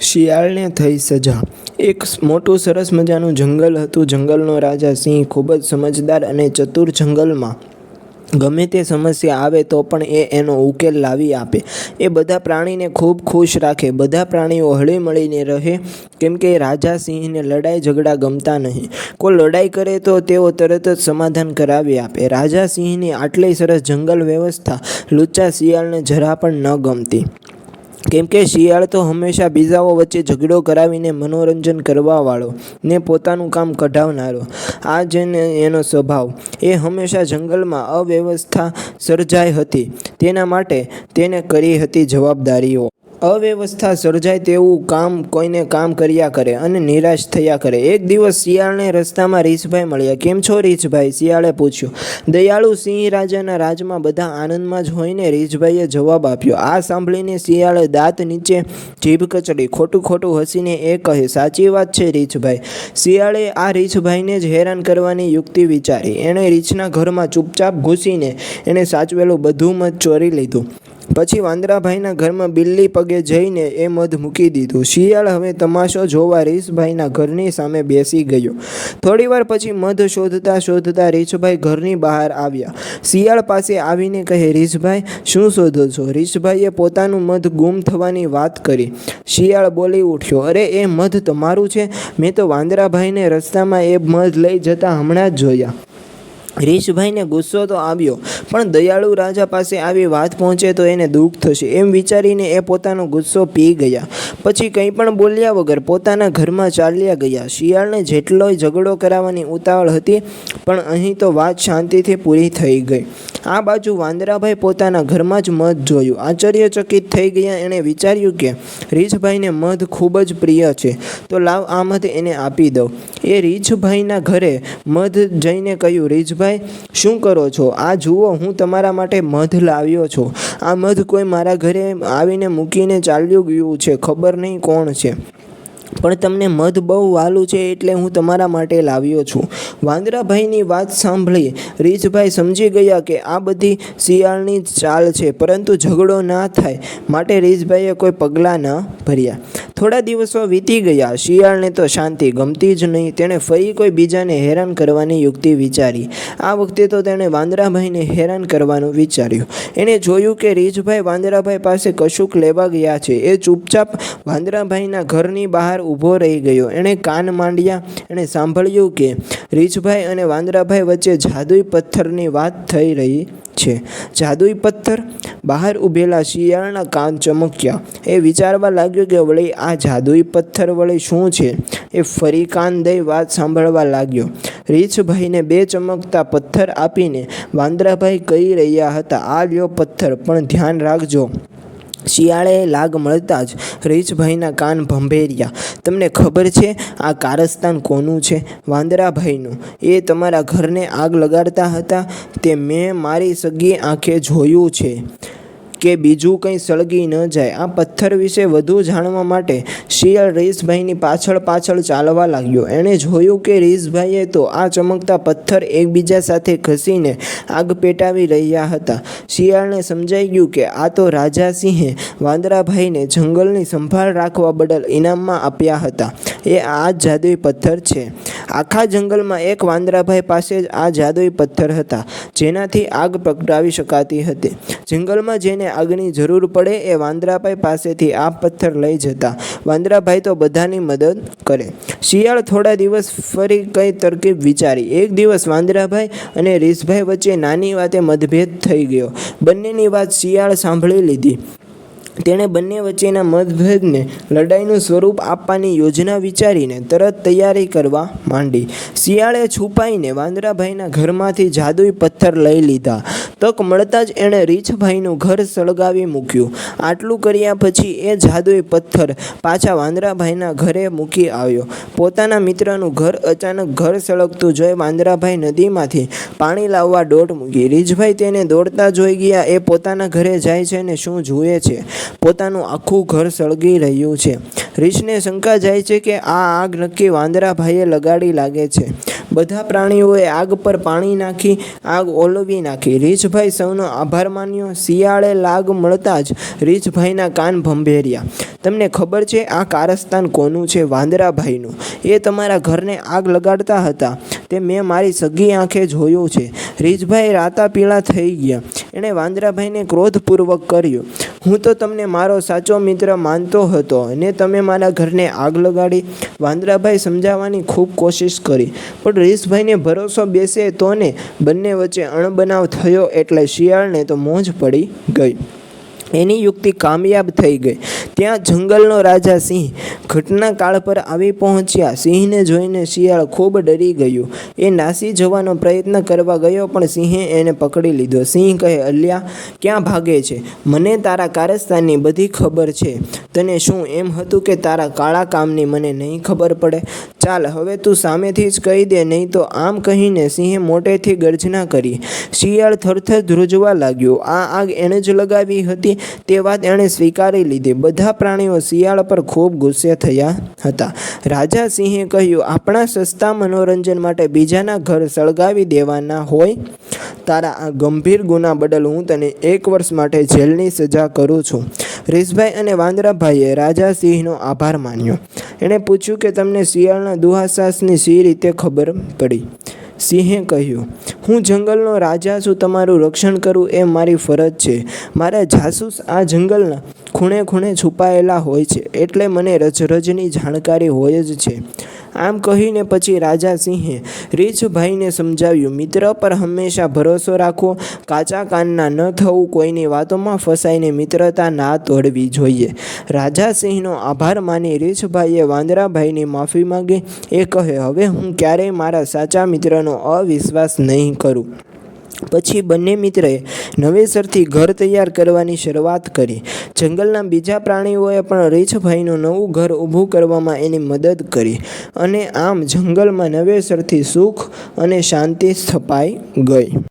શિયાળને થઈ સજા. એક મોટું સરસ મજાનું જંગલ હતું. જંગલનો રાજા સિંહ ખૂબ જ સમજદાર અને ચતુર જંગલમાં ગમે તે સમસ્યા આવે તો પણ એ એનો ઉકેલ લાવી આપે. એ બધા પ્રાણીને ખૂબ ખુશ રાખે. બધા પ્રાણીઓ હળી મળીને રહે. કેમ કે રાજા સિંહને લડાઈ ઝઘડા ગમતા નહીં. કોઈ લડાઈ કરે તો તેઓ તરત જ સમાધાન કરાવી આપે. રાજા સિંહની આટલી સરસ જંગલ વ્યવસ્થા લુચ્ચા શિયાળને જરા પણ ન ગમતી. કેમ કે શિયાળ તો હંમેશા બીજાઓ વચ્ચે ઝઘડો કરાવીને મનોરંજન કરવાવાળો ને પોતાનું કામ કઢાવનારો. આ જેને એનો સ્વભાવ. એ હંમેશા જંગલમાં અવ્યવસ્થા સર્જાઈ હતી. તેના માટે તેને કરી હતી જવાબદારીઓ. અવ્યવસ્થા સર્જાય તેવું કામ કોઈને કામ કર્યા કરે અને નિરાશ થયા કરે. એક દિવસ શિયાળને રસ્તામાં રીછભાઈ મળ્યા. કેમ છો રીછભાઈ શિયાળે પૂછ્યું. દયાળુ સિંહ રાજાના રાજમાં બધા આનંદમાં જ હોઈને રીછભાઈએ જવાબ આપ્યો. આ સાંભળીને શિયાળે દાંત નીચે જીભ કચડી ખોટું ખોટું હસીને એ કહે, સાચી વાત છે રીછભાઈ શિયાળે આ રીછભાઈને જ હેરાન કરવાની યુક્તિ વિચારી. એણે રીછના ઘરમાં ચૂપચાપ ઘૂસીને એણે સાચવેલું બધું મત ચોરી લીધું. પછી વાંદરાભાઈના ઘરમાં બિલ્લી પગે જઈને એ મધ મૂકી દીધું. શિયાળ હવે તમાશો જોવા રીસભાઈના ઘરની સામે બેસી ગયો. થોડીવાર પછી મધ શોધતા શોધતા રીછભાઈ ઘરની બહાર આવ્યા. શિયાળ પાસે આવીને કહે રીછભાઈ શું શોધો છો? રીછભાઈએ પોતાનું મધ ગુમ થવાની વાત કરી. શિયાળ બોલી ઉઠ્યો, અરે, એ મધ તમારું છે? મેં તો વાંદરાભાઈને રસ્તામાં એ મધ લઈ જતા હમણાં જ જોયા. રીછભાઈને ગુસ્સો તો આવ્યો, પણ દયાળુ રાજા પાસે આવી વાત પહોંચે તો એને દુઃખ થશે. એમ વિચારીને એ પોતાનો ગુસ્સો પી ગયા. પછી કંઈ પણ બોલ્યા વગર પોતાના ઘરમાં ચાલ્યા ગયા. શિયાળને જેટલોય ઝઘડો કરાવવાની ઉતાવળ હતી, પણ અહીં તો વાત શાંતિથી પૂરી થઈ ગઈ. આ બાજુ વાંદરાભાઈ પોતાના ઘરમાં જ મધ જોયું. આશ્ચર્યચકિત થઈ ગયા. એણે વિચાર્યું કે રીછભાઈને મધ ખૂબ જ પ્રિય છે, તો લાવ આ મધ એને આપી દઉં. એ રીછભાઈના ઘરે મધ જઈને કહ્યું રીછભાઈ શું કરો છો? આ જુઓ, હું તમારા માટે મધ લાવ્યો છું. આ મધ કોઈ મારા ઘરે આવીને મૂકીને ચાલ્યું ગયું છે, ખબર નહીં કોણ છે. પણ તમને મધ બહુ વાલું છે એટલે હું તમારા માટે લાવ્યો છું. વાંદરાભાઈની વાત સાંભળી રીછભાઈ સમજી ગયા કે આ બધી શિયાળની ચાલ છે, પરંતુ ઝઘડો ના થાય. માટે રીછભાઈએ કોઈ પગલાં ન ભર્યા. થોડા દિવસો વીતી ગયા. શિયાળને તો શાંતિ ગમતી જ નહીં. તેણે ફરી કોઈ બીજાને હેરાન કરવાની યુક્તિ વિચારી. આ વખતે તો તેણે વાંદરાભાઈને હેરાન કરવાનું વિચાર્યું. એણે જોયું કે રીછભાઈ વાંદરાભાઈ પાસે કશુંક લેવા ગયા છે. એ ચૂપચાપ વાંદરાભાઈના ઘરની બહાર ઊભો રહી ગયો. એણે કાન માંડ્યા. એણે સાંભળ્યું કે રીછભાઈ અને વાંદરાભાઈ વચ્ચે જાદુઈ પથ્થરની વાત થઈ રહી છે. જાદુઈ પથ્થર બહાર ઊભેલા શિયાળના કાન ચમક્યા. એ વિચારવા લાગ્યો કે વળી આ જાદુઈ પથ્થર વળી શું છે? એ ફરી કાન દઈ વાત સાંભળવા લાગ્યો. રીછભાઈને બે ચમકતા પથ્થર આપીને વાંદરાભાઈ કહી રહ્યા હતા, આ લ્યો પથ્થર, પણ ધ્યાન રાખજો. શિયાળે લાગ મળતા જ રીછભાઈના કાન ભંભેર્યા. તમને ખબર છે આ કારસ્તાન કોનું છે? વાંદરાભાઈનું. એ તમારા ઘરને આગ લગાડતા હતા. તે મેં મારી સગી આંખે જોયું છે. કે બીજું કંઈ સળગી ન જાય. આ પથ્થર વિશે વધુ જાણવા માટે શિયાળ રીસભાઈની પાછળ પાછળ ચાલવા લાગ્યો. એણે જોયું કે રીસભાઈએ તો આ ચમકતા પથ્થર એકબીજા સાથે ઘસીને આગ પેટાવી રહ્યા હતા. શિયાળને સમજાઈ ગયું કે આ તો રાજા સિંહે વાંદરાભાઈને જંગલની સંભાળ રાખવા બદલ ઇનામમાં આપ્યા હતા. એ આ જાદુઈ પથ્થર છે. આખા જંગલમાં એક વાંદરાભાઈ પાસે જ આ જાદુઈ પથ્થર હતા, જેનાથી આગ પ્રગટાવી શકાતી હતી. જંગલમાં જેને આગની જરૂર પડે એ વાંદરાભાઈ પાસેથી આ પથ્થર લઈ જતા વાંદરાભાઈ તો બધાની મદદ કરે. શિયાળ થોડા દિવસ ફરી કઈ તરકીબ વિચારી. એક દિવસ વાંદરાભાઈ અને રીસભાઈ વચ્ચે નાની વાતે મતભેદ થઈ ગયો. બંનેની વાત શિયાળ સાંભળી લીધી. તેણે બંને વચ્ચેના મતભેદને લડાઈનું સ્વરૂપ આપવાની યોજના વિચારીને તરત તૈયારી કરવા માંડી. શિયાળે છુપાઈને વાંદરાભાઈના ઘરમાંથી જાદુઈ પથ્થર લઈ લીધા. તક મળતા જ એણે રીછભાઈનું ઘર સળગાવી મૂક્યું. આટલું કર્યા પછી એ જાદુઈ પથ્થર પાછા વાંદરાભાઈના ઘરે મૂકી આવ્યો. પોતાના મિત્રનું ઘર અચાનક ઘર સળગતું જોઈ વાંદરાભાઈ નદીમાંથી પાણી લાવવા દોટ મૂકી. રીછભાઈ તેને દોડતા જોઈ ગયા, એ પોતાના ઘરે જાય છે ને શું જુએ છે? પોતાનું આખું ઘર સળગી રહ્યું છે. રીછને શંકા જાય છે કે આ આગ નક્કી વાંદરાભાઈએ લગાડી લાગે છે. બધા પ્રાણીઓએ આગ પર પાણી નાખી, આગ ઓલવી નાખી. રીછભાઈ સૌનો આભાર માન્યો. શિયાળે લાગ મળતા જ રીછભાઈના કાન ભંભેર્યા. તમને ખબર છે આ કારસ્તાન કોનું છે? વાંદરાભાઈનું. એ તમારા ઘરને આગ લગાડતા હતા. તે મેં મારી સગી આંખે જોયું છે. રીછભાઈ રાતા પીળા થઈ ગયા. એણે વાંદરાભાઈને ક્રોધપૂર્વક કર્યું. હું તો તમને મારો સાચો મિત્ર માનતો હતો અને તમે મારા ઘરને આગ લગાડી વાંદરાભાઈ સમજાવવાની ખૂબ કોશિશ કરી. પણ રીસભાઈને ભરોસો બેસે તો ને બંને વચ્ચે અણબનાવ થયો એટલે શિયાળને તો મોજ પડી ગઈ. એની યુક્તિ કામયાબ થઈ ગઈ. ત્યાં જંગલનો રાજા સિંહ ઘટના કાળ પર આવી પહોંચ્યા. સિંહને જોઈને શિયાળ ખૂબ ડરી ગયું. એ નાસી જવાનો પ્રયત્ન કરવા ગયો, પણ સિંહે એને પકડી લીધો. સિંહ કહે, અલ્યા, ક્યાં ભાગે છે? મને તારા કારસ્તાનની બધી ખબર છે. તને શું એમ હતું કે તારા કાળા કામની મને નહીં ખબર પડે? ચાલ, હવે તું સામેથી જ કહી દે, નહીં તો આમ કહીને સિંહે મોટેથી ગર્જના કરી. શિયાળ થરથર ધ્રુજવા લાગ્યો. આ આગ એણે જ લગાવી હતી, તે વાત એણે સ્વીકારી લીધી. બધા પ્રાણીઓ શિયાળ પર ખૂબ ગુસ્સે થયા હતા. રાજા સિંહે કહ્યું, આપણા સસ્તા મનોરંજન માટે બીજાના ઘર સળગાવી દેવાના હોય? તારા આ ગંભીર ગુના બદલ હું તને એક વર્ષ માટે જેલની સજા કરું છું. રીસભાઈ અને વાંદરાભાઈએ રાજા સિંહનો આભાર માન્યો. એણે પૂછ્યું કે, તમને શિયાળના દુહાસાસની સી રીતે ખબર પડી. સિંહે કહ્યું, હું જંગલનો રાજા છું, તમારું રક્ષણ કરવું એ મારી ફરજ છે. મારા જાસૂસ આ જંગલના ખૂણે ખૂણે છુપાયેલા હોય છે, એટલે મને રજરજની જાણકારી હોય જ છે. આમ કહીને પછી રાજા સિંહે રીછભાઈને સમજાવ્યું, મિત્ર, પર હંમેશા ભરોસો રાખવો કાચા કાનના ન થવું, કોઈની વાતોમાં ફસાઈને મિત્રતા ના તોડવી જોઈએ. રાજા સિંહનો આભાર માની રીછભાઈએ વાંદરાભાઈની માફી માંગી. એ કહે, હવે હું ક્યારેય મારા સાચા મિત્રનો અવિશ્વાસ નહીં કરું. પછી બંને મિત્રએ નવેસરથી ઘર તૈયાર કરવાની શરૂઆત કરી. જંગલના બીજા પ્રાણીઓએ પણ રીછભાઈનું નવું ઘર ઊભું કરવામાં એની મદદ કરી અને આમ જંગલમાં નવેસરથી સુખ અને શાંતિ સ્થપાઈ ગઈ.